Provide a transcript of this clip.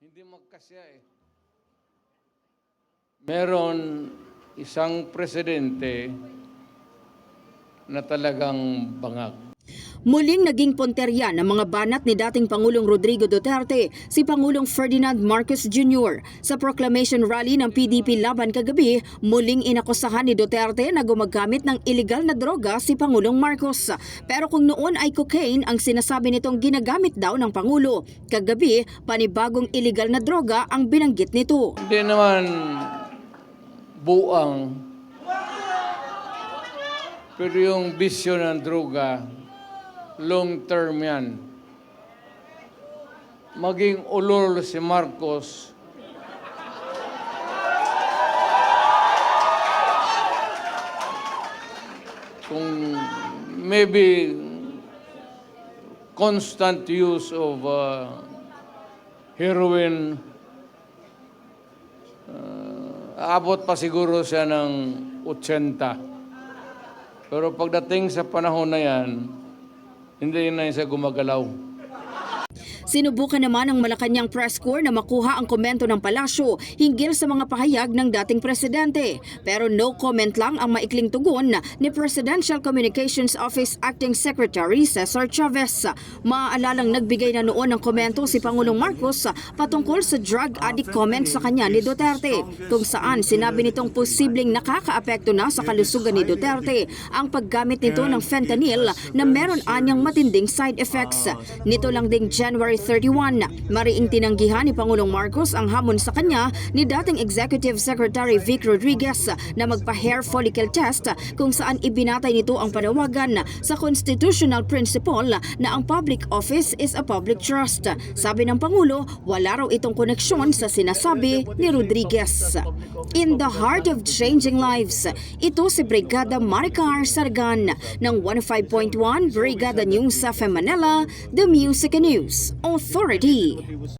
Hindi magkasya eh. Meron isang presidente na talagang bangag. Muling naging ponterya ng mga banat ni dating Pangulong Rodrigo Duterte si Pangulong Ferdinand Marcos Jr. Sa proclamation rally ng PDP laban kagabi, muling inakusahan ni Duterte na gumagamit ng illegal na droga si Pangulong Marcos. Pero kung noon ay cocaine ang sinasabi nitong ginagamit daw ng Pangulo, kagabi panibagong illegal na droga ang binanggit nito. Hindi naman buang. Pero yung bisyo ng droga, long term yan. Maging ulol si Marcos, kung maybe constant use of uh, heroin Aabot pa siguro siya ng 80. Pero pagdating sa panahon na yan, hindi na siya gumagalaw. Sinubukan naman ng Malacanang press corps na makuha ang komento ng palasyo hinggil sa mga pahayag ng dating presidente. Pero no comment lang ang maikling tugon ni Presidential Communications Office Acting Secretary Cesar Chavez. Maaalalang nagbigay na noon ng komento si Pangulong Marcos patungkol sa drug addict comment sa kanya ni Duterte kung saan sinabi nitong posibleng nakakaapekto na sa kalusugan ni Duterte ang paggamit nito ng fentanyl na meron anyang matinding side effects. Nito lang ding January 31, mariing tinanggihan ni Pangulong Marcos ang hamon sa kanya ni dating Executive Secretary Vic Rodriguez na magpa-hair follicle test kung saan ibinatay nito ang panawagan sa constitutional principle na ang public office is a public trust. Sabi ng Pangulo, wala raw itong koneksyon sa sinasabi ni Rodriguez. In the heart of changing lives, ito si Brigada Maricar Sargan ng 105.1 Brigada News FM Manila, The Music News Authority.